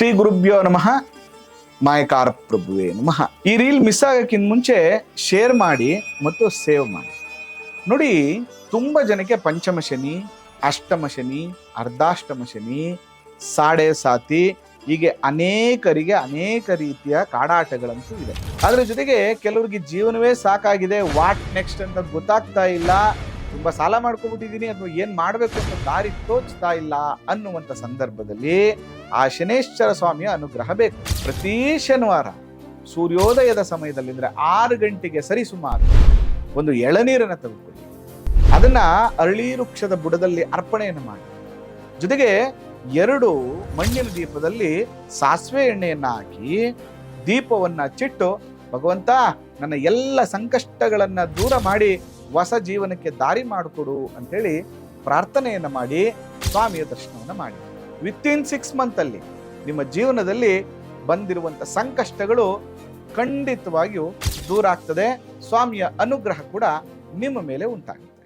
ಶ್ರೀ ಗುರುಭ್ಯೋ ನಮಃ ಮಾಯಕಾರ ಪ್ರಭುವೇ ನಮಃ. ಈ ರೀಲ್ ಮಿಸ್ ಆಗೋಕ್ಕಿಂತ ಮುಂಚೆ ಶೇರ್ ಮಾಡಿ ಮತ್ತು ಸೇವ್ ಮಾಡಿ. ನೋಡಿ, ತುಂಬ ಜನಕ್ಕೆ ಪಂಚಮ ಶನಿ, ಅಷ್ಟಮ ಶನಿ, ಅರ್ಧಾಷ್ಟಮ ಶನಿ, ಸಾಡೆ ಸಾತಿ, ಹೀಗೆ ಅನೇಕರಿಗೆ ಅನೇಕ ರೀತಿಯ ಕಾಡಾಟಗಳಂತೂ ಇದೆ. ಅದರ ಜೊತೆಗೆ ಕೆಲವರಿಗೆ ಜೀವನವೇ ಸಾಕಾಗಿದೆ ವಾಟ್ ನೆಕ್ಸ್ಟ್ ಅಂತ ಗೊತ್ತಾಗ್ತಾ ಇಲ್ಲ. ತುಂಬಾ ಸಾಲ ಮಾಡ್ಕೊಬಿಟ್ಟಿದ್ದೀನಿ ಅಥವಾ ಏನ್ ಮಾಡ್ಬೇಕು ಅಂತ ದಾರಿ ತೋಚ್ತಾ ಇಲ್ಲ ಅನ್ನುವಂತ ಸಂದರ್ಭದಲ್ಲಿ ಆ ಶನೇಶ್ವರ ಸ್ವಾಮಿಯ ಅನುಗ್ರಹ ಬೇಕು. ಪ್ರತಿ ಶನಿವಾರ ಸೂರ್ಯೋದಯದ ಸಮಯದಲ್ಲಿ ಅಂದ್ರೆ ಆರು ಗಂಟೆಗೆ ಸರಿ ಸುಮಾರು ಒಂದು ಎಳನೀರನ್ನು ತೆಗೆದುಕೊಳ್ಳಿ. ಅದನ್ನ ಅರಳಿ ವೃಕ್ಷದ ಬುಡದಲ್ಲಿ ಅರ್ಪಣೆಯನ್ನು ಮಾಡಿ. ಜೊತೆಗೆ ಎರಡು ಮಣ್ಣಿನ ದೀಪದಲ್ಲಿ ಸಾಸಿವೆ ಎಣ್ಣೆಯನ್ನ ಹಾಕಿ ದೀಪವನ್ನ ಚಿಟ್ಟು, ಭಗವಂತ ನನ್ನ ಎಲ್ಲ ಸಂಕಷ್ಟಗಳನ್ನ ದೂರ ಮಾಡಿ ಹೊಸ ಜೀವನಕ್ಕೆ ದಾರಿ ಮಾಡಿಕೊಡು ಅಂತೇಳಿ ಪ್ರಾರ್ಥನೆಯನ್ನು ಮಾಡಿ, ಸ್ವಾಮಿಯ ದರ್ಶನವನ್ನು ಮಾಡಿ. ವಿತ್ ಇನ್ ಸಿಕ್ಸ್ ಮಂತ್ ಅಲ್ಲಿ ನಿಮ್ಮ ಜೀವನದಲ್ಲಿ ಬಂದಿರುವಂಥ ಸಂಕಷ್ಟಗಳು ಖಂಡಿತವಾಗಿಯೂ ದೂರ ಆಗ್ತದೆ. ಸ್ವಾಮಿಯ ಅನುಗ್ರಹ ಕೂಡ ನಿಮ್ಮ ಮೇಲೆ ಉಂಟಾಗ್ತದೆ